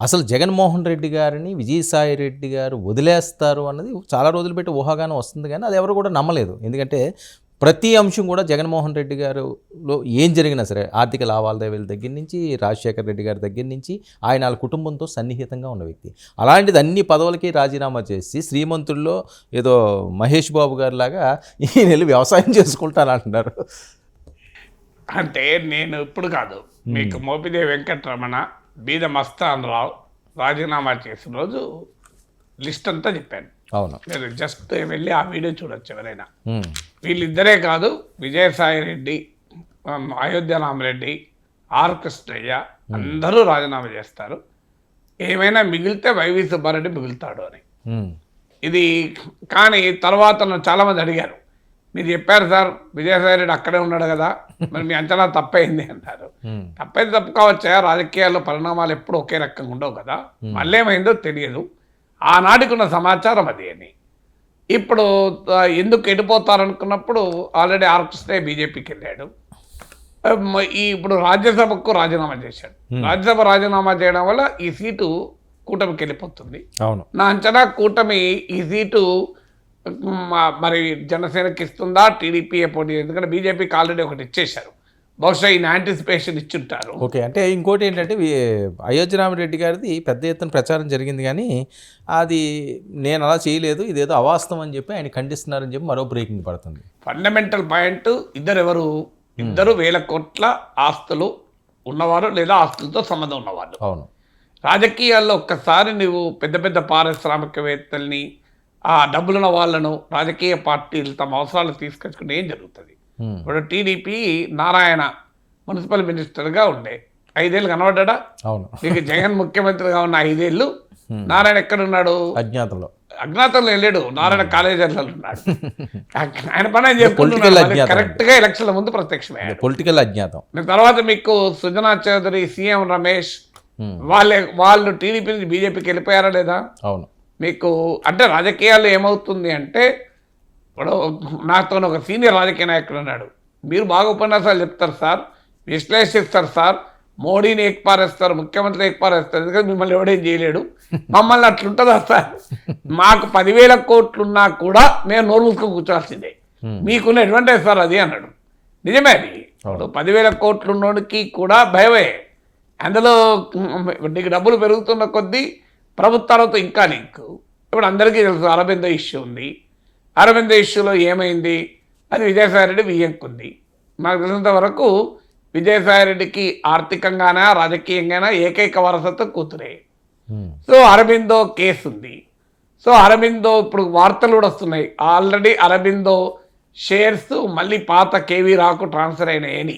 అసలు జగన్మోహన్ రెడ్డి గారిని విజయసాయి రెడ్డి గారు వదిలేస్తారు అన్నది చాలా రోజులు పెట్టి ఊహాగానం వస్తుంది కానీ అది ఎవరు కూడా నమ్మలేదు. ఎందుకంటే ప్రతి అంశం కూడా జగన్మోహన్ రెడ్డి గారులో ఏం జరిగినా సరే ఆర్థిక లావాదేవీల దగ్గర నుంచి రాజశేఖర రెడ్డి గారి దగ్గర నుంచి ఆయన వాళ్ళ కుటుంబంతో సన్నిహితంగా ఉన్న వ్యక్తి. అలాంటిది అన్ని పదవులకి రాజీనామా చేసి శ్రీమంతుల్లో ఏదో మహేష్ బాబు గారి లాగా ఈయన వెళ్ళి వ్యవసాయం చేసుకుంటానంటున్నారు. అంటే నేను ఇప్పుడు కాదు. మీకు మోపిదేవి వెంకటరమణ బీద మస్తాన్ రావు రాజీనామా చేసిన రోజు లిస్ట్ అంతా చెప్పాను. అవును. మీరు జస్ట్ వెళ్ళి ఆ వీడియో చూడొచ్చు ఎవరైనా. వీళ్ళిద్దరే కాదు విజయసాయి రెడ్డి అయోధ్య రామరెడ్డి ఆర్ కృష్ణయ్య అందరూ రాజీనామా చేస్తారు. ఏమైనా మిగిలితే వైవి సుబ్బారెడ్డి మిగులుతాడు అని. ఇది కానీ తర్వాత నన్ను చాలామంది అడిగారు. మీరు చెప్పారు సార్ విజయసాయి రెడ్డి అక్కడే ఉన్నాడు కదా మరి మీ అంచనా తప్పైంది అన్నారు. తప్పైంది తప్పు కావచ్చా? రాజకీయాల్లో పరిణామాలు ఎప్పుడు ఒకే రకంగా ఉండవు కదా. మళ్ళీ ఏమైందో తెలియదు. ఆనాటికి ఉన్న సమాచారం అది అని. ఇప్పుడు ఎందుకు ఎడిపోతారనుకున్నప్పుడు ఆల్రెడీ ఆర్ కృష్ణయ్య బీజేపీకి వెళ్ళాడు. ఈ ఇప్పుడు రాజ్యసభకు రాజీనామా చేశాడు. రాజ్యసభ రాజీనామా చేయడం వల్ల ఈ సీటు కూటమికి వెళ్ళిపోతుంది. అవును. నా అంచనా కూటమి ఈ సీటు మరి జనసేనకి ఇస్తుందా? టీడీపీ పోటీ? ఎందుకంటే బీజేపీకి ఆల్రెడీ ఒకటి ఇచ్చేశారు. బహుశా ఈయన యాంటిసిపేషన్ ఇచ్చుంటారు. ఓకే అంటే ఇంకోటి ఏంటంటే అయోధ్యరామరెడ్డి గారిది పెద్ద ఎత్తున ప్రచారం జరిగింది కానీ అది నేను అలా చేయలేదు ఇదేదో అవాస్తవం అని చెప్పి ఆయన ఖండిస్తున్నారని చెప్పి మరో బ్రేకింగ్ పడుతుంది. ఫండమెంటల్ పాయింట్ ఇద్దరు ఎవరు ఇద్దరు వేల కోట్ల ఆస్తులు ఉన్నవారు లేదా ఆస్తులతో సంబంధం ఉన్నవాళ్ళు. అవును. రాజకీయాల్లో ఒక్కసారి నువ్వు పెద్ద పెద్ద పారిశ్రామికవేత్తల్ని ఆ డబ్బులున్న వాళ్ళను రాజకీయ పార్టీలు తమ అవసరాలు తీసుకొచ్చుకుంటే ఏం జరుగుతుంది? ఇప్పుడు టీడీపీ నారాయణ మున్సిపల్ మినిస్టర్గా ఉండే. ఐదేళ్ళు కనబడ్డా? అవును. మీకు జగన్ ముఖ్యమంత్రిగా ఉన్న ఐదేళ్ళు? నారాయణ ఎక్కడున్నాడు? అజ్ఞాతంలో. అజ్ఞాతంలో వెళ్ళాడు నారాయణ కాలేజీలో ఉన్నాడు. ఆయన పని చెప్పుకుంటున్నాడు అజ్ఞాతం. కరెక్ట్గా ఎలక్షన్ల ముందు ప్రత్యక్షమయ్యాడు పొలిటికల్ అజ్ఞాతం. తర్వాత మీకు సుజనా చౌదరి సీఎం రమేష్ వాళ్ళే వాళ్ళు టీడీపీ నుంచి బీజేపీకి వెళ్ళిపోయారా లేదా? అవును. మీకు అంటే రాజకీయాల్లో ఏమవుతుంది అంటే ఇప్పుడు నాతో ఒక సీనియర్ రాజకీయ నాయకుడు అన్నాడు మీరు బాగా ఉపన్యాసాలు చెప్తారు సార్ విశ్లేషిస్తారు సార్ మోడీని ఏకపారేస్తారు ముఖ్యమంత్రి ఏకపారేస్తారు ఎందుకంటే మిమ్మల్ని ఎవడేం చేయలేడు. మమ్మల్ని అట్లుంటుందా సార్? మాకు పదివేల కోట్లున్నా కూడా మేము నోరు మూసుకొని కూర్చోాల్సిందే మీకున్న అడ్వాంటేజ్ సార్ అది అన్నాడు. నిజమే అది. పదివేల కోట్లున్నోడికి కూడా భయమే. అందులో నీకు డబ్బులు పెరుగుతున్న కొద్దీ ప్రభుత్వాలతో ఇంకా లింక్ ఇప్పుడు అందరికీ తెలుసు అరబింద ఇష్యూ ఉంది. అరవింద ఇష్యూలో ఏమైంది? అది విజయసాయిరెడ్డి వియ్యంకుంది. నాకు తెలిసినంత వరకు విజయసాయిరెడ్డికి ఆర్థికంగానా రాజకీయంగానా ఏకైక వారసత్వ కూతురే. సో అరబిందో కేసు ఉంది సో అరబిందో ఇప్పుడు వార్తలు కూడా వస్తున్నాయి. ఆల్రెడీ అరబిందో షేర్స్ మళ్ళీ పాత కేవీ రాకు ట్రాన్స్ఫర్ అయినాయని.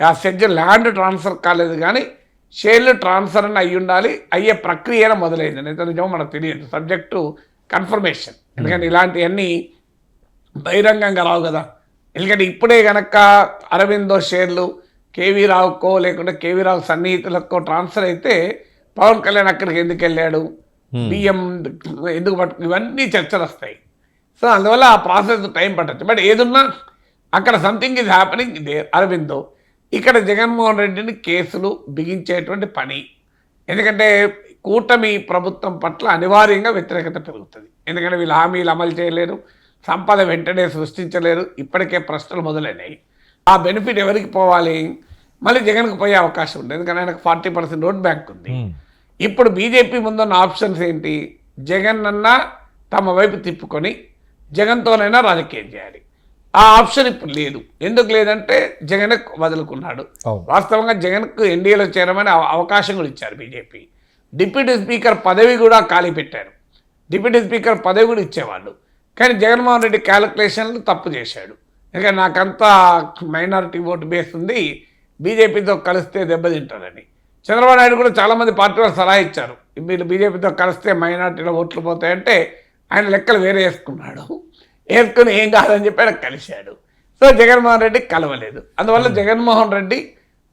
ఆ సెడ్జ్ ల్యాండ్ ట్రాన్స్ఫర్ కాలేదు కానీ షేర్లు ట్రాన్స్ఫర్ అని అయ్యి ఉండాలి అయ్యే ప్రక్రియనే మొదలైంది. ఎంత నిజమో మనకు తెలియదు. సబ్జెక్టు కన్ఫర్మేషన్ ఎందుకంటే ఇలాంటివన్నీ బహిరంగంగా రావు కదా. ఎందుకంటే ఇప్పుడే గనక అరవిందో షేర్లు కేవీ రావుకో లేకుంటే కేవీ రావు సన్నిహితులకో ట్రాన్స్ఫర్ అయితే పవన్ కళ్యాణ్ అక్కడికి ఎందుకు వెళ్ళాడు? బియ్యం ఎందుకు పట్టు ఇవన్నీ చర్చలు వస్తాయి. సో అందువల్ల ఆ ప్రాసెస్ టైం పట్టచ్చు. బట్ ఏదున్నా అక్కడ సంథింగ్ ఇస్ హ్యాపెనింగ్ దే అరవిందో. ఇక్కడ జగన్మోహన్ రెడ్డిని కేసులు బిగించేటువంటి పని. ఎందుకంటే కూటమి ప్రభుత్వం పట్ల అనివార్యంగా వ్యతిరేకత పెరుగుతుంది. ఎందుకంటే వీళ్ళు హామీలు అమలు చేయలేరు సంపద వెంటనే సృష్టించలేరు ఇప్పటికే ప్రశ్నలు మొదలైనాయి. ఆ బెనిఫిట్ ఎవరికి పోవాలి? మళ్ళీ జగన్కి పోయే అవకాశం ఉంది. ఎందుకంటే ఆయనకు ఫార్టీ పర్సెంట్ ఓట్ బ్యాంక్ ఉంది. ఇప్పుడు బీజేపీ ముందున్న ఆప్షన్స్ ఏంటి? జగన్ అన్నా తమ వైపు తిప్పుకొని జగన్తోనైనా రాజకీయం చేయాలి. ఆ ఆప్షన్ ఇప్పుడు లేదు. ఎందుకు లేదంటే జగన్ వదులుకున్నాడు. వాస్తవంగా జగన్కు ఎన్డీఏలో చేరమని అవ- అవకాశం కూడా ఇచ్చారు బీజేపీ. డిప్యూటీ స్పీకర్ పదవి కూడా ఖాళీ పెట్టారు. డిప్యూటీ స్పీకర్ పదవి కూడా ఇచ్చేవాళ్ళు. కానీ జగన్మోహన్ రెడ్డి క్యాలిక్యులేషన్లు తప్పు చేశాడు. ఎందుకంటే నాకంతా మైనారిటీ ఓటు బేస్ ఉంది. బీజేపీతో కలిస్తే దెబ్బతింటారని. చంద్రబాబు నాయుడు కూడా చాలామంది పార్టీ వాళ్ళు సలహా ఇచ్చారు. మీరు బీజేపీతో కలిస్తే మైనారిటీలో ఓట్లు పోతాయంటే ఆయన లెక్కలు వేరే వేసుకున్నాడు. వేసుకుని ఏం కాదని చెప్పి ఆయన కలిశాడు. సో జగన్మోహన్ రెడ్డి కలవలేదు. అందువల్ల జగన్మోహన్ రెడ్డి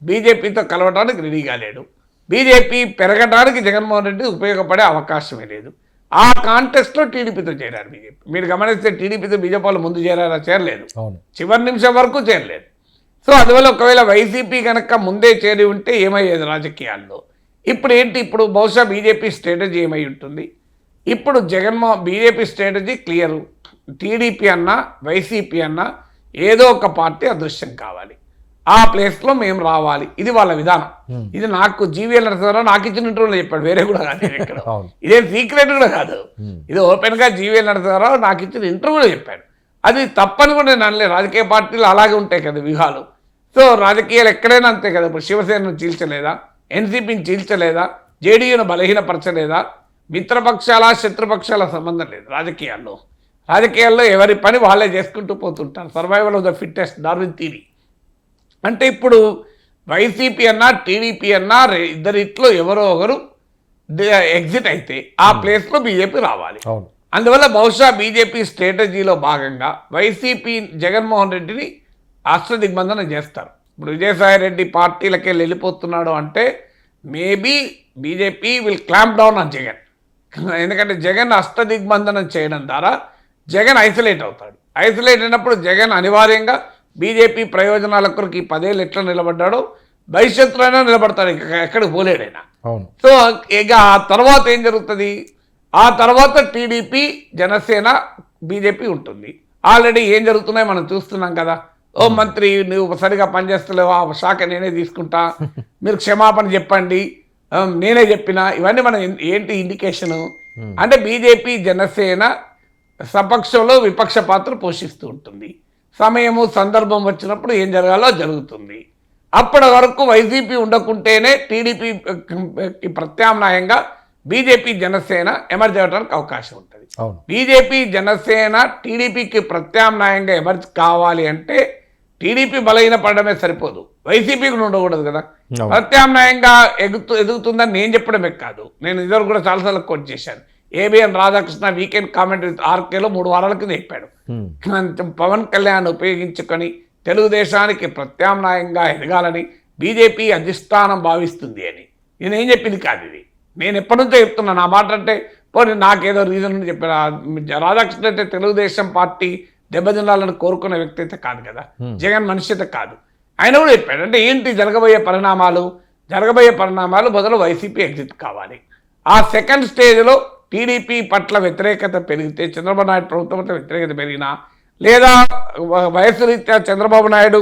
బీజేపీతో కలవడానికి రెడీ కాలేడు బీజేపీ పెరగడానికి జగన్మోహన్ రెడ్డి ఉపయోగపడే అవకాశమే లేదు. ఆ కాంటెస్ట్లో టీడీపీతో చేరారు బీజేపీ. మీరు గమనిస్తే టీడీపీతో బీజేపీ వాళ్ళు ముందు చేరారా? చేరలేదు. చివరి నిమిషం వరకు చేరలేదు. సో అందువల్ల ఒకవేళ వైసీపీ కనుక ముందే చేరి ఉంటే ఏమయ్యేది రాజకీయాల్లో? ఇప్పుడు ఏంటి? ఇప్పుడు బహుశా బీజేపీ స్ట్రాటజీ ఏమై ఉంటుంది? ఇప్పుడు Jaganmohan BJP strategy clear TDP అన్నా వైసీపీ అన్నా ఏదో ఒక పార్టీ అదృశ్యం కావాలి. ఆ ప్లేస్లో మేము రావాలి. ఇది వాళ్ళ విధానం. ఇది నాకు జీవీఎల్ నరసింహారావు నాకు ఇచ్చిన ఇంటర్వ్యూలో చెప్పాడు. వేరే కూడా కాదు అవును. ఇదేం సీక్రెట్ కూడా కాదు. ఇది ఓపెన్గా జీవీఎల్ నరసింహారావు నాకు ఇచ్చిన ఇంటర్వ్యూలో చెప్పాడు. అది తప్పని కూడా నేను అనలేదు. రాజకీయ పార్టీలు అలాగే ఉంటాయి కదా వ్యూహాలు. సో రాజకీయాలు ఎక్కడైనా అంతే కదా. ఇప్పుడు శివసేనను చీల్చలేదా? ఎన్సీపీని చీల్చలేదా? జేడీయూను బలహీనపరచలేదా? మిత్రపక్షాల శత్రుపక్షాల సంబంధం లేదు రాజకీయాల్లో. రాజకీయాల్లో ఎవరి పని వాళ్ళే చేసుకుంటూ పోతుంటారు. Survival of the fittest Darwin theory అంటే ఇప్పుడు వైసీపీ అన్నా టీడీపీ అన్నా ఇద్దరిట్లో ఎవరో ఒకరు ఎగ్జిట్ అయితే ఆ ప్లేస్లో బీజేపీ రావాలి. అందువల్ల బహుశా బీజేపీ స్ట్రాటజీలో భాగంగా వైసీపీ జగన్మోహన్ రెడ్డిని అష్టదిగ్బంధనం చేస్తారు. ఇప్పుడు విజయసాయి రెడ్డి పార్టీలకి వెళ్ళి వెళ్ళిపోతున్నాడు అంటే maybe BJP will clamp down on Jagan. ఎందుకంటే జగన్ అష్టదిగ్బంధనం చేయడం ద్వారా జగన్ ఐసోలేట్ అవుతాడు. ఐసోలేట్ అయినప్పుడు జగన్ అనివార్యంగా బీజేపీ ప్రయోజనాల కొరకు ఈ పదేళ్ళు ఎట్లా నిలబడ్డాడో భవిష్యత్తులో అయినా నిలబడతాడు. ఇక ఎక్కడికి పోలేడైనా సో ఇక ఆ తర్వాత ఏం జరుగుతుంది? ఆ తర్వాత టీడీపీ జనసేన బీజేపీ ఉంటుంది. ఆల్రెడీ ఏం జరుగుతున్నాయో మనం చూస్తున్నాం కదా. ఓ మంత్రి నువ్వు సరిగా పనిచేస్తలేవు? ఆ శాఖ నేనే తీసుకుంటా. మీరు క్షమాపణ చెప్పండి. నేనే చెప్పిన. ఇవన్నీ మనం ఏంటి ఇండికేషను? అంటే బీజేపీ జనసేన సపక్షంలో విపక్ష పాత్ర పోషిస్తూ ఉంటుంది. సమయము సందర్భం వచ్చినప్పుడు ఏం జరగాలో జరుగుతుంది. అప్పటి వరకు వైసీపీ ఉండకుంటేనే టీడీపీకి ప్రత్యామ్నాయంగా బీజేపీ జనసేన ఎమర్జ్ అవ్వడానికి అవకాశం ఉంటుంది. బీజేపీ జనసేన టీడీపీకి ప్రత్యామ్నాయంగా ఎమర్జ్ కావాలి అంటే టీడీపీ బలహీన పడడమే సరిపోదు. వైసీపీకి ఉండకూడదు కదా. ప్రత్యామ్నాయంగా ఎగుతూ ఎదుగుతుందని నేను చెప్పడమే కాదు. నేను ఇద్దరు కూడా చాలాసార్లు కోట్ చేశాను. ABN Radhakrishna weekend comment with ఆర్కేలో మూడు వారాల కింద చెప్పాడు పవన్ కళ్యాణ్ ఉపయోగించుకొని తెలుగుదేశానికి ప్రత్యామ్నాయంగా ఎదగాలని బీజేపీ అధిష్టానం భావిస్తుంది అని. నేను ఏం చెప్పింది కాదు ఇది. నేను ఎప్పటి నుంచో చెప్తున్నాను ఆ మాట అంటే పోనీ నాకేదో రీజన్ ఉంది చెప్పాను రాధాకృష్ణ అంటే తెలుగుదేశం పార్టీ దెబ్బతినాలని కోరుకునే వ్యక్తి అయితే కాదు కదా. జగన్ మనిషి అయితే కాదు. ఆయన కూడా చెప్పాడు అంటే ఏంటి జరగబోయే పరిణామాలు? జరగబోయే పరిణామాలు మొదలు వైసీపీ ఎగ్జిట్ కావాలి. ఆ సెకండ్ స్టేజ్లో టీడీపీ పట్ల వ్యతిరేకత పెరిగితే చంద్రబాబు నాయుడు ప్రభుత్వం పట్ల వ్యతిరేకత పెరిగినా లేదా వయసు రీత్యా చంద్రబాబు నాయుడు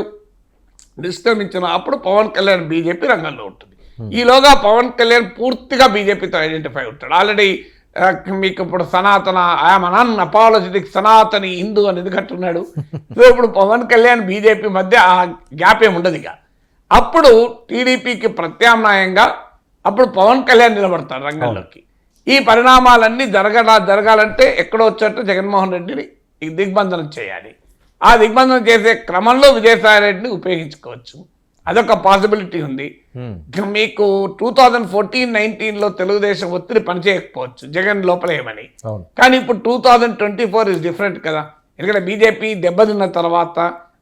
నిష్క్రమించిన అప్పుడు పవన్ కళ్యాణ్ బీజేపీ రంగంలో ఉంటుంది. ఈలోగా పవన్ కళ్యాణ్ పూర్తిగా బీజేపీతో ఐడెంటిఫై ఉంటాడు. ఆల్రెడీ మీకు ఇప్పుడు సనాతన I'm unapologetic Sanatani Hindu అని ఎందుకంటున్నాడు సో ఇప్పుడు పవన్ కళ్యాణ్ బీజేపీ మధ్య ఆ గ్యాప్ ఏమి ఉండదు ఇక. అప్పుడు టీడీపీకి ప్రత్యామ్నాయంగా అప్పుడు పవన్ కళ్యాణ్ నిలబడతాడు రంగంలోకి. ఈ పరిణామాలన్నీ జరగడా జరగాలంటే ఎక్కడో వచ్చేట్టు జగన్మోహన్ రెడ్డిని ఈ దిగ్బంధనం చేయాలి. ఆ దిగ్బంధనం చేసే క్రమంలో విజయసాయి రెడ్డిని ఉపయోగించుకోవచ్చు. అదొక పాసిబిలిటీ ఉంది. మీకు టూ థౌజండ్ ఫోర్టీన్ నైన్టీన్లో తెలుగుదేశం ఒత్తిడి పనిచేయకపోవచ్చు. జగన్ లోపలేమని. కానీ ఇప్పుడు two thousand twenty four is different కదా. ఎందుకంటే బీజేపీ దెబ్బతిన్న తర్వాత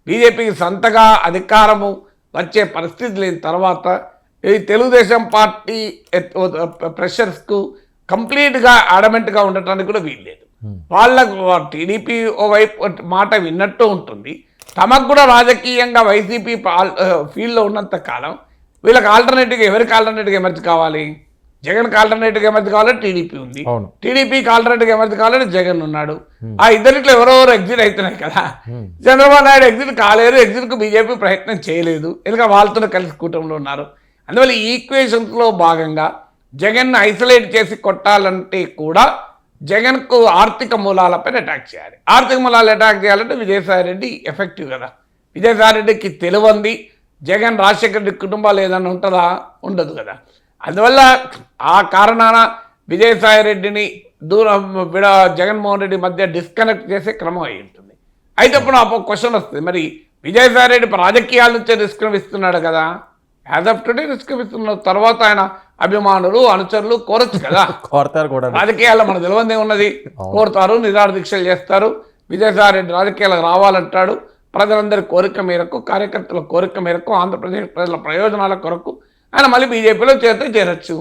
బీజేపీకి సొంతగా అధికారము వచ్చే పరిస్థితి లేని తర్వాత ఈ తెలుగుదేశం పార్టీ ప్రెషర్స్కు కంప్లీట్గా అడమెంట్గా ఉండటానికి కూడా వీల్లేదు వాళ్ళకు టీడీపీ ఓవైపు మాట విన్నట్టు ఉంటుంది. తమకు కూడా రాజకీయంగా వైసీపీ ఫీల్డ్లో ఉన్నంత కాలం వీళ్ళకి ఆల్టర్నేటివ్గా ఎవరికి ఆల్టర్నేటివ్గా ఎమర్జ్ కావాలి? జగన్కి ఆల్టర్నేటివ్గా ఎమర్జ్ కావాలంటే టీడీపీ ఉంది. టీడీపీకి ఆల్టర్నేటివ్గా ఎమర్జ్ కావాలంటే జగన్ ఉన్నాడు. ఆ ఇద్దరిట్లో ఎవరెవరు ఎగ్జిట్ అవుతున్నాయి కదా? చంద్రబాబు నాయుడు ఎగ్జిట్ కాలేదు ఎగ్జిట్కు బీజేపీ ప్రయత్నం చేయలేదు. ఎందుకంటే వాళ్ళతో కలిసి కూటమిలో ఉన్నారు. అందువల్ల ఈక్వేషన్స్లో భాగంగా జగన్ ఐసోలేట్ చేసి కొట్టాలంటే కూడా జగన్కు ఆర్థిక మూలాలపైన అటాక్ చేయాలి. ఆర్థిక మూలాలు అటాక్ చేయాలంటే విజయసాయి రెడ్డి ఎఫెక్టివ్ కదా. విజయసాయి రెడ్డికి తెలివంది. జగన్ రాజశేఖర రెడ్డి కుటుంబాలు ఏదైనా ఉంటుందా? ఉండదు కదా. అందువల్ల ఆ కారణాన విజయసాయి రెడ్డిని దూరం విడ జగన్మోహన్ రెడ్డి మధ్య డిస్కనెక్ట్ చేసే క్రమం అయి ఉంటుంది. అయితే ఇప్పుడు నాకు క్వశ్చన్ వస్తుంది. మరి విజయసాయి రెడ్డి రాజకీయాల నుంచే నిష్క్రమిస్తున్నాడు కదా. యాజ్ ఆఫ్ టుడే నిష్క్రమిస్తున్న తర్వాత ఆయన అభిమానులు అనుచరులు కోరచ్చు కదా. కోరతారు కూడా. రాజకీయాల్లో మన తెలివందే ఉన్నది. కోరుతారు నిరాహార దీక్షలు చేస్తారు. విజయసాయి రెడ్డి రాజకీయాలకు రావాలంటాడు. ప్రజలందరి కోరిక మేరకు కార్యకర్తల కోరిక మేరకు ఆంధ్రప్రదేశ్ ప్రజల ప్రయోజనాల కొరకు ఆయన మళ్ళీ బీజేపీలో చేరితే చేరొచ్చు.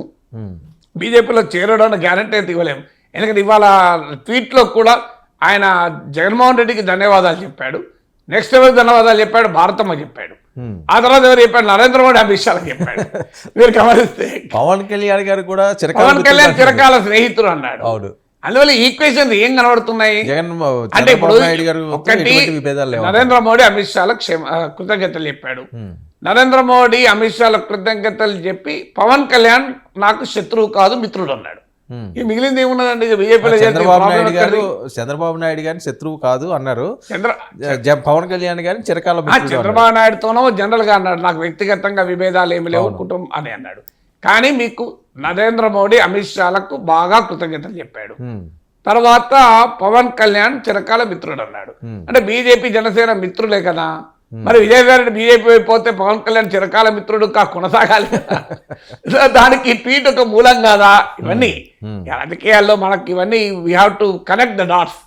బీజేపీలో చేరడానికి గ్యారంటీ అయితే ఇవ్వలేము ఎందుకంటే ఇవాళ ట్వీట్లో కూడా ఆయన జగన్మోహన్ రెడ్డికి ధన్యవాదాలు చెప్పాడు. నెక్స్ట్ ఎవరికి ధన్యవాదాలు చెప్పాడు? భారతమ్మ చెప్పాడు. ఆ తర్వాత ఎవరు చెప్పాడు నరేంద్ర మోడీ అమిత్ షాలకు చెప్పాడు. మీరు గమనిస్తే పవన్ కళ్యాణ్ గారు కూడా పవన్ కళ్యాణ్ చిరకాల స్నేహితుడు అన్నాడు. అవును. అందువల్ల ఈక్వేషన్స్ ఏం కనబడుతున్నాయి? అంటే ఇప్పుడు ఒకటి నరేంద్ర మోడీ అమిత్ షాలకు క్షమ కృతజ్ఞతలు చెప్పాడు. నరేంద్ర మోడీ అమిత్ షాలకు కృతజ్ఞతలు చెప్పి పవన్ కళ్యాణ్ నాకు శత్రువు కాదు మిత్రుడు అన్నాడు. మిగిలింది ఏమున్నదండి బీజేపీలో చంద్రబాబు నాయుడు గారు? చంద్రబాబు నాయుడు గారిని శత్రువు కాదు అన్నారు చంద్ర పవన్ కళ్యాణ్ గారిని చిరకాల. చంద్రబాబు నాయుడుతోనో జనరల్గా అన్నాడు నాకు వ్యక్తిగతంగా విభేదాలు ఏమి లేవు కుటుంబం అని అన్నాడు కానీ మీకు నరేంద్ర మోడీ అమిత్ షాలకు బాగా కృతజ్ఞతలు చెప్పాడు. తర్వాత పవన్ కళ్యాణ్ చిరకాల మిత్రుడు అన్నాడు. అంటే బీజేపీ జనసేన మిత్రులే కదా మరి విజయసాయి రెడ్డి బీజేపీ పోతే పవన్ కళ్యాణ్ చిరకాల మిత్రుడు కా కొనసాగాలి. దానికి ట్వీట్ ఒక మూలం కాదా? ఇవన్నీ రాజకీయాల్లో మనకి ఇవన్నీ we have to connect the dots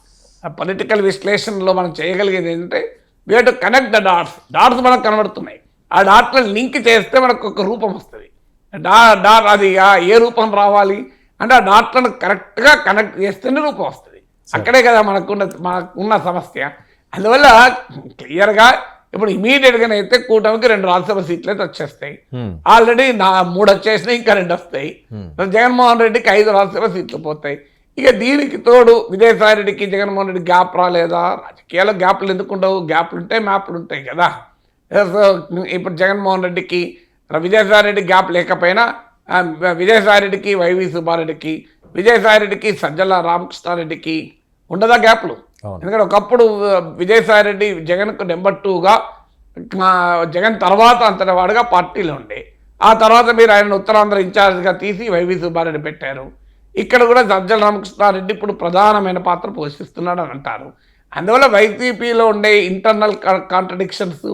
political విశ్లేషణలో మనం చేయగలిగేది ఏంటంటే we have to connect the dots dots మనకు కనబడుతున్నాయి. ఆ డాట్లను లింక్ చేస్తే మనకు ఒక రూపం వస్తుంది. డా డాట్ అది ఏ రూపం రావాలి? అంటే ఆ డాట్లను కరెక్ట్గా కనెక్ట్ చేస్తేనే రూపం వస్తుంది. అక్కడే కదా మనకున్న మనకున్న సమస్య. అందువల్ల క్లియర్గా ఇప్పుడు ఇమీడియట్గా అయితే కూటమికి రెండు రాజ్యసభ సీట్లు అయితే వచ్చేస్తాయి. ఆల్రెడీ నా మూడు వచ్చేసినాయి ఇంకా రెండు వస్తాయి. జగన్మోహన్ రెడ్డికి ఐదు రాజ్యసభ సీట్లు పోతాయి. ఇక దీనికి తోడు విజయసాయి రెడ్డికి జగన్మోహన్ రెడ్డి గ్యాప్ రాలేదా? రాజకీయాల్లో గ్యాప్లు ఎందుకు ఉండవు? గ్యాప్లు ఉంటాయి మ్యాప్లు ఉంటాయి కదా. ఇప్పుడు జగన్మోహన్ రెడ్డికి విజయసాయి రెడ్డి గ్యాప్ లేకపోయినా విజయసాయి రెడ్డికి వైవి సుబ్బారెడ్డికి విజయసాయి రెడ్డికి సజ్జల రామకృష్ణారెడ్డికి ఉండదా గ్యాప్లు. ఎందుకంటే ఒకప్పుడు విజయసాయి రెడ్డి జగన్కు నెంబర్ టూగా జగన్ తర్వాత అంతటి వాడుగా పార్టీలో ఉండే. ఆ తర్వాత మీరు ఆయన ఉత్తరాంధ్ర ఇన్ఛార్జ్గా తీసి వైవి సుబ్బారెడ్డి పెట్టారు. ఇక్కడ కూడా సజ్జల రామకృష్ణారెడ్డి ఇప్పుడు ప్రధానమైన పాత్ర పోషిస్తున్నాడు అని అంటారు. అందువల్ల వైసీపీలో ఉండే ఇంటర్నల్ కాంట్రడిక్షన్స్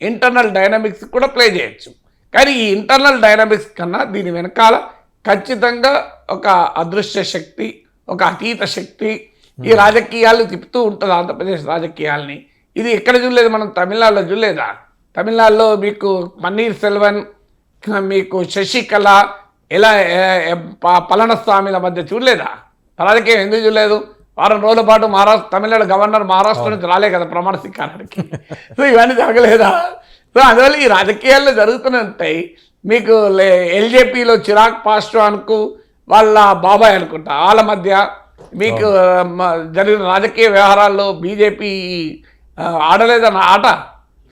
ఇంటర్నల్ డైనమిక్స్ కూడా ప్లే చేయొచ్చు. కానీ ఈ ఇంటర్నల్ డైనమిక్స్ కన్నా దీని వెనకాల ఖచ్చితంగా ఒక అదృశ్య శక్తి ఒక అతీత శక్తి ఈ రాజకీయాలు తిప్పుతూ ఉంటుంది ఆంధ్రప్రదేశ్ రాజకీయాల్ని. ఇది ఎక్కడ చూడలేదు మనం తమిళనాడులో చూడలేదా? తమిళనాడులో మీకు పన్నీర్ సెల్వన్ మీకు శశికళ ఎలా ఏ- ఏ- ప- పళనిస్వామిల మధ్య చూడలేదా? రాజకీయం ఎందుకు చూడలేదు? వారం రోజుల పాటు మహారాష్ట్ర తమిళనాడు గవర్నర్ మహారాష్ట్ర నుంచి రాలే కదా ప్రమాణ స్వీకారానికి. సో ఇవన్నీ జరగలేదా? సో అందువల్ల ఈ రాజకీయాల్లో జరుగుతూనే ఉంటాయి మీకు ఎల్జేపీలో చిరాగ్ పాస్వాన్కు వాళ్ళ బాబాయ్ అనుకుంటా వాళ్ళ మధ్య మీకు మ- జరిగిన రాజకీయ వ్యవహారాల్లో బీజేపీ ఆడలేదన్న ఆట.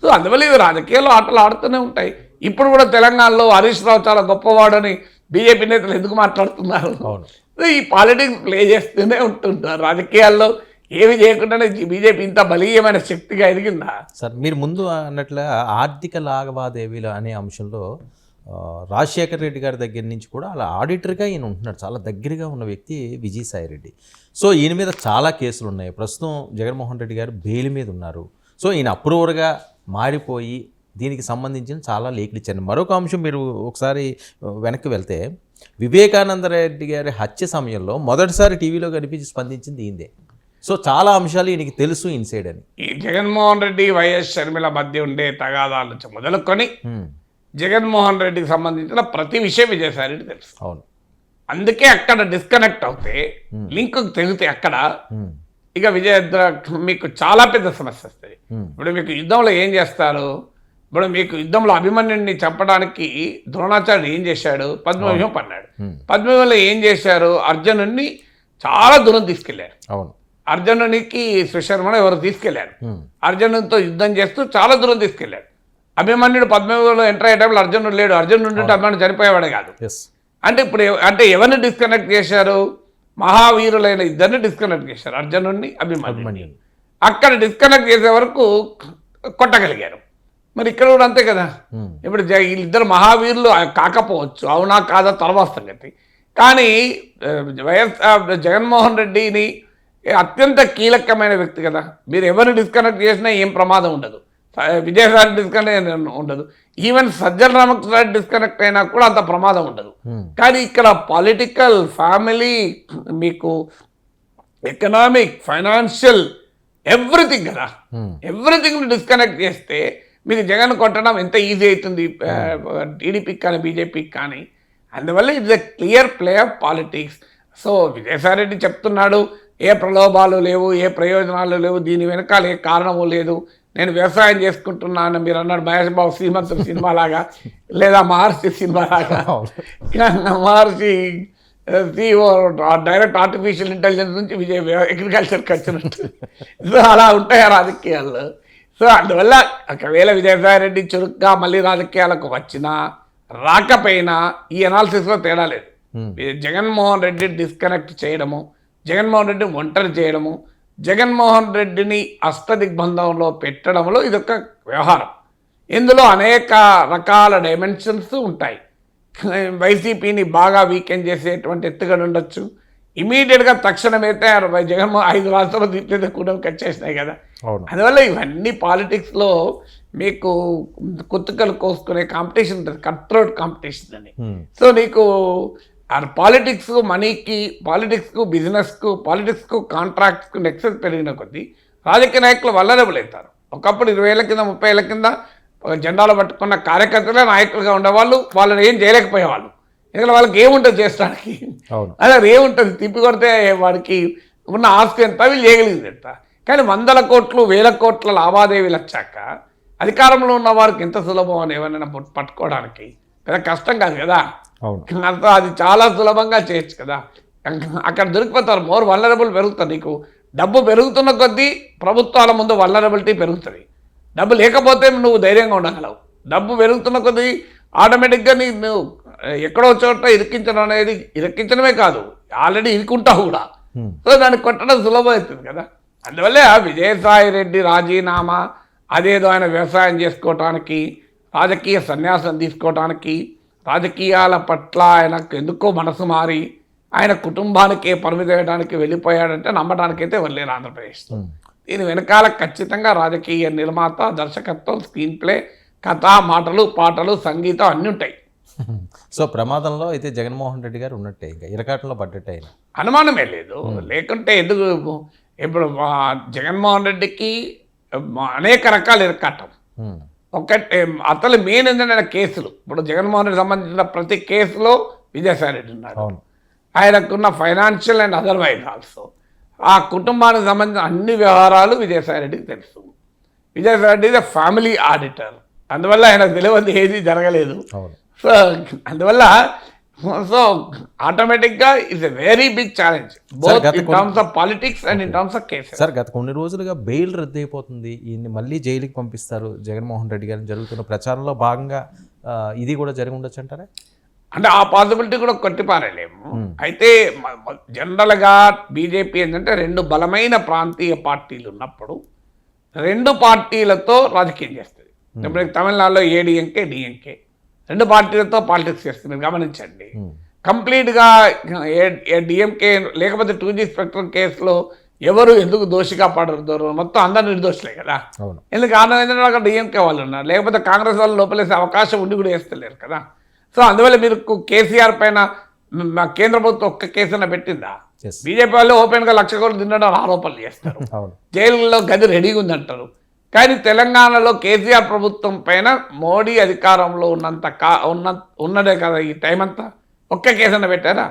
సో అందువల్ల ఇవి రాజకీయాల్లో ఆటలు ఆడుతూనే ఉంటాయి. ఇప్పుడు కూడా తెలంగాణలో హరీష్ రావు చాలా గొప్పవాడని బీజేపీ నేతలు ఎందుకు మాట్లాడుతున్నారు? ఈ పాలిటిక్స్ ప్లే చేస్తూనే ఉంటుంటారు. రాజకీయాల్లో ఏమి చేయకుండానే బీజేపీ ఇంత బలీయమైన శక్తిగా ఎదిగిందా? సార్ మీరు ముందు అన్నట్ల ఆర్థిక లావాదేవీలు అనే అంశంలో రాజశేఖర రెడ్డి గారి దగ్గర నుంచి కూడా అలా ఆడిటర్గా ఈయన ఉంటున్నాడు. చాలా దగ్గరగా ఉన్న వ్యక్తి విజయసాయి రెడ్డి. సో ఈయన మీద చాలా కేసులు ఉన్నాయి. ప్రస్తుతం జగన్మోహన్ రెడ్డి గారు బెయిల్ మీద ఉన్నారు. సో ఈయన అప్రూవర్గా మారిపోయి దీనికి సంబంధించిన చాలా లేఖలు ఇచ్చారు. మరొక అంశం మీరు ఒకసారి వెనక్కి వెళ్తే వివేకానంద రెడ్డి గారి హత్య సమయంలో మొదటిసారి టీవీలో కనిపించి స్పందించింది ఈయనదే. సో చాలా అంశాలు ఈయనకి తెలుసు ఇన్సైడ్ అని. ఈ జగన్మోహన్ రెడ్డి వైఎస్ షర్మిల మధ్య ఉండే తగాదాల మొదలుకొని. జగన్మోహన్ రెడ్డికి సంబంధించిన ప్రతి విషయం విజయసాయి రెడ్డి తెలుసు. అవును. అందుకే అక్కడ డిస్కనెక్ట్ అవుతే లింక్ తెగితే అక్కడ. ఇక విజయ మీకు చాలా పెద్ద సమస్య వస్తుంది. ఇప్పుడు మీకు యుద్ధంలో ఏం చేస్తారు? ఇప్పుడు మీకు యుద్ధంలో అభిమన్యుడిని చంపడానికి ద్రోణాచార్యుడు ఏం చేశాడు? పద్మవ్యూహం పన్నాడు. పద్మవ్యూహంలో ఏం చేశారు? అర్జునుడిని చాలా దూరం తీసుకెళ్ళారు. అవును. అర్జునునికి సుశర్మను ఎవరు తీసుకెళ్ళారు. అర్జునుడితో యుద్ధం చేస్తూ చాలా దూరం తీసుకెళ్ళాడు అభిమన్యుడు పద్మవ్యూహంలో ఎంటర్ అయ్యే టైంలో అర్జునుడు లేడు. అర్జునుడు ఉంటే అభిమన్యుడు చనిపోయేవాడే కాదు. అంటే ఇప్పుడు అంటే ఎవరిని డిస్కనెక్ట్ చేశారు? మహావీరులైన ఇద్దరిని డిస్కనెక్ట్ చేశారు. అర్జునుడిని అభిమన్యుడిని అభిమన్యుడు అక్కడ డిస్కనెక్ట్ చేసే వరకు కొట్టగలిగారు. మరి ఇక్కడ కూడా అంతే కదా. హ్మ్. ఇప్పుడు వీళ్ళిద్దరు మహావీరులు కాకపోవచ్చు. అవునా కాదా తర్వాత సంగతి కానీ వైఎస్ జగన్మోహన్ రెడ్డిని అత్యంత కీలకమైన వ్యక్తి కదా. మీరు ఎవరిని డిస్కనెక్ట్ చేసినా ఏం ప్రమాదం ఉండదు. విజయసాయి డిస్కనెక్ట్ ఉండదు. ఈవెన్ సజ్జల రామకృష్ణ డిస్కనెక్ట్ అయినా కూడా అంత ప్రమాదం ఉండదు. హ్మ్. కానీ ఇక్కడ పొలిటికల్ ఫ్యామిలీ మీకు ఎకనామిక్ ఫైనాన్షియల్ ఎవ్రీథింగ్ కదా. ఎవ్రీథింగ్ డిస్కనెక్ట్ చేస్తే మీకు జగన్ కొట్టడం ఎంత ఈజీ అవుతుంది టీడీపీకి కానీ బీజేపీకి కానీ. అందువల్ల it's a clear play of politics so Vijayasai Reddy చెప్తున్నాడు ఏ ప్రలోభాలు లేవు ఏ ప్రయోజనాలు లేవు దీని వెనకాల ఏ కారణము లేదు. నేను వ్యవసాయం చేసుకుంటున్నాను మీరు అన్నాడు మహేష్ బాబు శ్రీమంతుడు సినిమా లాగా లేదా మహర్షి సినిమా లాగా. Maharshi CEO direct artificial intelligence నుంచి విజయ్ అగ్రికల్చర్కి వచ్చినట్టు. సో అలా ఉంటాయి ఆ రాజకీయాల్లో. సో అందువల్ల ఒకవేళ విజయసాయి రెడ్డి చురుగ్గా మళ్ళీ రాజకీయాలకు వచ్చినా రాకపోయినా ఈ అనాలిసిస్లో తేడా లేదు. జగన్మోహన్ రెడ్డి డిస్కనెక్ట్ చేయడము జగన్మోహన్ రెడ్డి ఒంటరి చేయడము జగన్మోహన్ రెడ్డిని అష్టదిగ్బంధంలో పెట్టడంలో ఇదొక వ్యవహారం. ఇందులో అనేక రకాల డైమెన్షన్స్ ఉంటాయి. వైసీపీని బాగా వీకెండ్ చేసేటువంటి ఎత్తుగడ ఉండొచ్చు. ఇమీడియట్గా తక్షణమైతే జగన్మోహన్ ఐదు రాష్ట్రాలు దీంట్లో కూడా వచ్చేసినాయి కదా. అందువల్ల ఇవన్నీ పాలిటిక్స్లో మీకు కుత్తుకలు కోసుకునే కాంపిటీషన్ ఉంటుంది. కట్ త్రోట్ కాంపిటీషన్ అని. సో నీకు ఆ పాలిటిక్స్ మనీకి పాలిటిక్స్కు బిజినెస్కు పాలిటిక్స్కు కాంట్రాక్ట్స్కు నెక్సెస్ పెరిగిన కొద్దీ రాజకీయ నాయకులు వల్లరబుల్ అవుతారు. ఒకప్పుడు ఇరవై ఏళ్ళ కింద ముప్పై ఏళ్ళ కింద జెండాలు పట్టుకున్న కార్యకర్తలే నాయకులుగా ఉండేవాళ్ళు వాళ్ళని ఏం చేయలేకపోయేవాళ్ళు. ఎందుకంటే వాళ్ళకి ఏముంటుంది చేసడానికి అదే ఏముంటుంది తిప్పి కొడితే వాడికి ఉన్న ఆస్తి ఎంత వీళ్ళు చేయగలిగింది ఎంత కానీ వందల కోట్లు వేల కోట్ల లావాదేవీలు వచ్చాక అధికారంలో ఉన్న వారికి ఎంత సులభం అని ఏమైనా పట్- పట్టుకోవడానికి పెద్ద కష్టం కాదు కదా? అది చాలా సులభంగా చేయొచ్చు కదా. అక్కడ దొరికిపోతారు మోర్ వల్లరబుల్ పెరుగుతుంది నీకు. డబ్బు పెరుగుతున్న కొద్దీ ప్రభుత్వాల ముందు వల్లరబిలిటీ పెరుగుతుంది. డబ్బు లేకపోతే నువ్వు ధైర్యంగా ఉండగలవు. డబ్బు పెరుగుతున్న కొద్దీ ఆటోమేటిక్గా నీ నువ్వు ఎక్కడో చోట ఇరికించడం అనేది ఇరికించడమే కాదు. ఆల్రెడీ ఇరుకుంటావు కూడా. సో దాన్ని కొట్టడం సులభం అవుతుంది కదా. అందువల్లే ఆ విజయసాయి రెడ్డి రాజీనామా అదేదో ఆయన వ్యవసాయం చేసుకోవటానికి రాజకీయ సన్యాసం తీసుకోవటానికి రాజకీయాల పట్ల ఆయనకు ఎందుకో మనసు మారి ఆయన కుటుంబానికే పరిమితం చేయడానికి వెళ్ళిపోయాడంటే నమ్మడానికైతే వెళ్ళలేరు ఆంధ్రప్రదేశ్లో ఉమ్. దీని వెనకాల ఖచ్చితంగా రాజకీయ నిర్మాత దర్శకత్వం స్క్రీన్ ప్లే కథ మాటలు పాటలు సంగీతం అన్నీ ఉంటాయి. సో ప్రమాదంలో అయితే జగన్మోహన్ రెడ్డి గారు ఉన్నట్టే ఇంకా ఇరకాటంలో పడ్డట్టే ఆయన. అనుమానమే లేదు. లేకుంటే ఎందుకు ఇప్పుడు జగన్మోహన్ రెడ్డికి అనేక రకాల ఇరకాటం. ఒకటి అసలు మెయిన్ ఏంటంటే ఆయన కేసులు. ఇప్పుడు జగన్మోహన్ రెడ్డి సంబంధించిన ప్రతి కేసులో విజయసాయి రెడ్డి ఉన్నారు అవును. ఆయనకున్న ఫైనాన్షియల్ అండ్ అదర్వైజ్ ఆల్సో ఆ కుటుంబానికి సంబంధించిన అన్ని వ్యవహారాలు విజయసాయి రెడ్డికి తెలుసు. Vijayasai Reddy is family auditor అందువల్ల ఆయనకు తెలియదు ఏది జరగలేదు. సో అందువల్ల సో ఆటోమేటిక్గా it's a very big challenge both గత in terms of politics and in terms of cases sir గత కొన్ని రోజులుగా బెయిల్ రద్దు అయిపోతుంది ఈయన్ని మళ్ళీ జైలుకి పంపిస్తారు జగన్మోహన్ రెడ్డి గారిని జరుగుతున్న ప్రచారంలో భాగంగా ఇది కూడా జరిగి ఉండొచ్చు అంటారా? అంటే ఆ పాసిబిలిటీ కూడా కొట్టిపారలేము. అయితే మ- మ- జనరల్గా బీజేపీ ఏంటంటే రెండు బలమైన ప్రాంతీయ పార్టీలు ఉన్నప్పుడు రెండు పార్టీలతో రాజకీయం చేస్తుంది. ఇప్పుడు తమిళనాడులో ఏడిఎంకే డిఎంకే. రెండు పార్టీలతో పాలిటిక్స్ చేస్తుంది. మీరు గమనించండి. ఉమ్. కంప్లీట్గా డిఎంకే లేకపోతే టూ జీ స్పెక్ట్రమ్ కేసులో ఎవరు ఎందుకు దోషిగా పడరు మొత్తం అందరు నిర్దోషులే కదా. ఎందుకు ఏంటంటే అక్కడ డిఎంకే వాళ్ళు ఉన్నారు? లేకపోతే కాంగ్రెస్ వాళ్ళు లోపలేసే అవకాశం ఉండి కూడా వేస్తలేరు కదా. సో అందువల్ల మీరు కేసీఆర్ పైన కేంద్ర ప్రభుత్వం ఒక్క కేసున పెట్టిందా? బీజేపీ వాళ్ళు ఓపెన్గా లక్ష కోట్లు తినడం ఆరోపణలు చేస్తారు. జైలులో గది రెడీగా ఉందంటారు. కానీ తెలంగాణలో కేసీఆర్ ప్రభుత్వం పైన మోడీ అధికారంలో ఉన్నంత కా ఉన్న ఉన్నదే కదా ఈ టైం అంతా? ఒక్క కేసన్న పెట్టారా?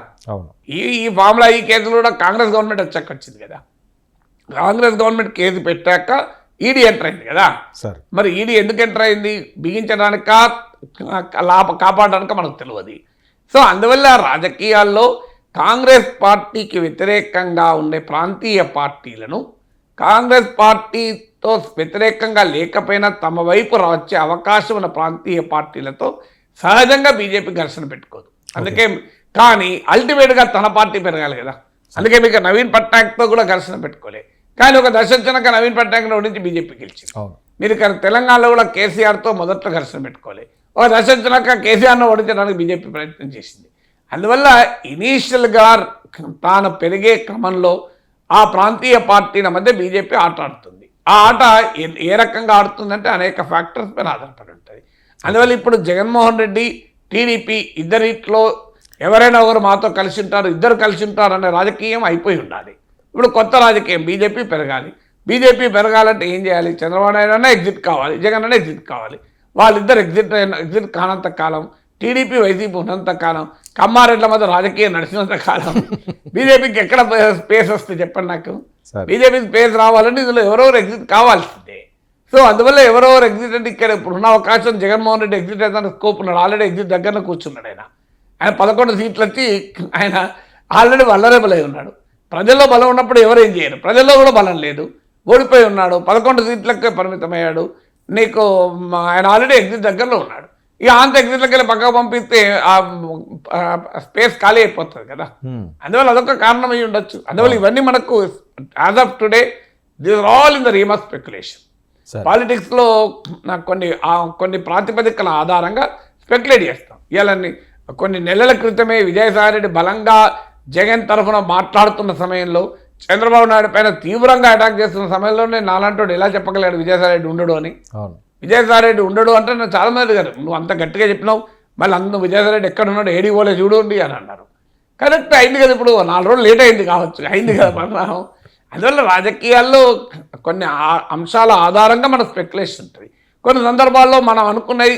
ఈ ఈ ఫామ్లా ఈ కేసులు కూడా కాంగ్రెస్ గవర్నమెంట్ వచ్చాక వచ్చింది కదా. కాంగ్రెస్ గవర్నమెంట్ కేసు పెట్టాక ఈడీ ఎంటర్ అయింది కదా. సార్. మరి ఈడీ ఎందుకు ఎంటర్ అయింది? బిగించడానిక? లాభ కాపాడడానిక మనకు తెలియదు. సో అందువల్ల రాజకీయాల్లో కాంగ్రెస్ పార్టీకి వ్యతిరేకంగా ఉండే ప్రాంతీయ పార్టీలను కాంగ్రెస్ పార్టీతో వ్యతిరేకంగా లేకపోయినా తమ వైపు వచ్చే అవకాశం ఉన్న ప్రాంతీయ పార్టీలతో సహజంగా బీజేపీ ఘర్షణ పెట్టుకోదు. అందుకే కానీ అల్టిమేట్గా తన పార్టీ పెరగాలి కదా. అందుకే మీకు నవీన్ పట్నాయక్తో కూడా ఘర్షణ పెట్టుకోలే. కానీ ఒక దశ వచ్చినాక నవీన్ పట్నాయక్ ఓడించి బీజేపీ గెలిచింది. మీరు ఇక్కడ తెలంగాణలో కూడా కేసీఆర్తో మొదట్లో ఘర్షణ పెట్టుకోవాలి ఒక దశ వచ్చినాక కేసీఆర్ను ఓడించడానికి బీజేపీ ప్రయత్నం చేసింది. అందువల్ల ఇనీషియల్గా తాను పెరిగే క్రమంలో ఆ ప్రాంతీయ పార్టీల మధ్య బీజేపీ ఆట ఆడుతుంది. ఆ ఆట ఏ- ఏ రకంగా ఆడుతుందంటే అనేక ఫ్యాక్టర్స్ పైన ఆధారపడి ఉంటుంది. అందువల్ల ఇప్పుడు జగన్మోహన్ రెడ్డి టీడీపీ ఇద్దరిట్లో ఎవరైనా ఒకరు మాతో కలిసి ఉంటారు ఇద్దరు కలిసి ఉంటారు అనే రాజకీయం అయిపోయి ఉండాలి. ఇప్పుడు కొత్త రాజకీయం బీజేపీ పెరగాలి. బీజేపీ పెరగాలంటే ఏం చేయాలి? చంద్రబాబు నాయుడు అన్న ఎగ్జిట్ కావాలి జగన్ అన్న ఎగ్జిట్ కావాలి. వాళ్ళిద్దరు ఎగ్జిట్ అయిన ఎగ్జిట్ కానంత కాలం టీడీపీ వైసీపీ ఉన్నంత కాలం కమ్మారెడ్ల మధ్య రాజకీయం నడిచినంత కాలం. బీజేపీకి ఎక్కడ స్పేస్ వస్తుంది చెప్పండి నాకు? సరే. బీజేపీ స్పేస్ రావాలంటే ఇందులో ఎవరెవరు ఎగ్జిట్ కావాల్సిందే. సో అందువల్ల ఎవరెవరు ఎగ్జిట్ అంటే ఇక్కడ ఇప్పుడున్న అవకాశం జగన్మోహన్ రెడ్డి ఎగ్జిట్ అయితే స్కోప్ ఉన్నాడు. ఆల్రెడీ ఎగ్జిట్ దగ్గర కూర్చున్నాడు ఆయన. ఆయన పదకొండు సీట్లు వచ్చి ఆయన ఆల్రెడీ వల్లరేబుల్ అయి ఉన్నాడు. ప్రజల్లో బలం ఉన్నప్పుడు ఎవరు ఏం చేయరు. ప్రజల్లో కూడా బలం లేదు. ఓడిపోయి ఉన్నాడు. పదకొండు సీట్లకే పరిమితమయ్యాడు. నీకు ఆయన ఆల్రెడీ ఎగ్జిట్ దగ్గరలో ఉన్నాడు. ఇక అంత ఎగ్జిట్లకి వెళ్ళి పక్కకు పంపిస్తే ఆ స్పేస్ ఖాళీ అయిపోతుంది కదా. హ్మ్. అందువల్ల అదొక కారణం అయి ఉండొచ్చు. అందువల్ల ఇవన్నీ మనకు as of today this all in the realm of speculation పాలిటిక్స్లో నాకు కొన్ని కొన్ని ప్రాతిపదికల ఆధారంగా స్పెక్యులేట్ చేస్తాం. ఇవాళ కొన్ని నెలల క్రితమే విజయసాయిరెడ్డి బలంగా జగన్ తరఫున మాట్లాడుతున్న సమయంలో చంద్రబాబు నాయుడు పైన తీవ్రంగా అటాక్ చేస్తున్న సమయంలోనే నాలాంటి ఎలా చెప్పగలిగాడు విజయసాయిరెడ్డి ఉండడు అని? విజయసాయిరెడ్డి ఉండడు అంటే నేను చాలా మంది గారు నువ్వు అంత గట్టిగా చెప్పినావు మళ్ళీ అందు విజయసాయిరెడ్డి ఎక్కడ ఉన్నాడు ఏడి పోలే చూడండి అని అన్నారు. కరెక్ట్ అయింది కదా ఇప్పుడు నాలుగు రోజులు లేట్ అయింది కావచ్చు అయింది కదా పరిణామం అందువల్ల రాజకీయాల్లో కొన్ని అంశాల ఆధారంగా మన స్పెక్యులేషన్ ఉంటుంది. కొన్ని సందర్భాల్లో మనం అనుకున్నవి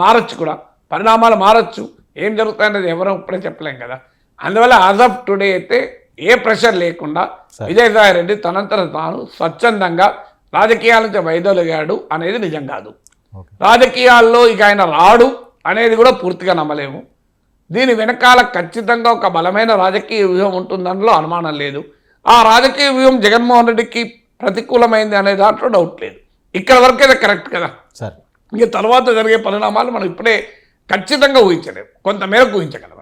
మారచ్చు కూడా పరిణామాలు మారచ్చు ఏం జరుగుతాయనేది ఎవరో ఇప్పుడే చెప్పలేం కదా. అందువల్ల యాజ్ ఆఫ్ టుడే అయితే ఏ ప్రెషర్ లేకుండా విజయసాయి రెడ్డి తనంతట తాను స్వచ్ఛందంగా రాజకీయాల నుంచి వైదొలిగాడు అనేది నిజం కాదు. రాజకీయాల్లో ఇక ఆయన రాడు అనేది కూడా పూర్తిగా నమ్మలేము. దీని వెనకాల ఖచ్చితంగా ఒక బలమైన రాజకీయ వ్యూహం ఉంటుందనలో అనుమానం లేదు. ఆ రాజకీయ వ్యూహం జగన్మోహన్ రెడ్డికి ప్రతికూలమైంది అనే దాంట్లో డౌట్ లేదు. ఇక్కడ వరకైతే కరెక్ట్ కదా. సరే. ఇక తర్వాత జరిగే పరిణామాలు మనం ఇప్పుడే ఖచ్చితంగా ఊహించలేము. కొంతమేరకు ఊహించగలం.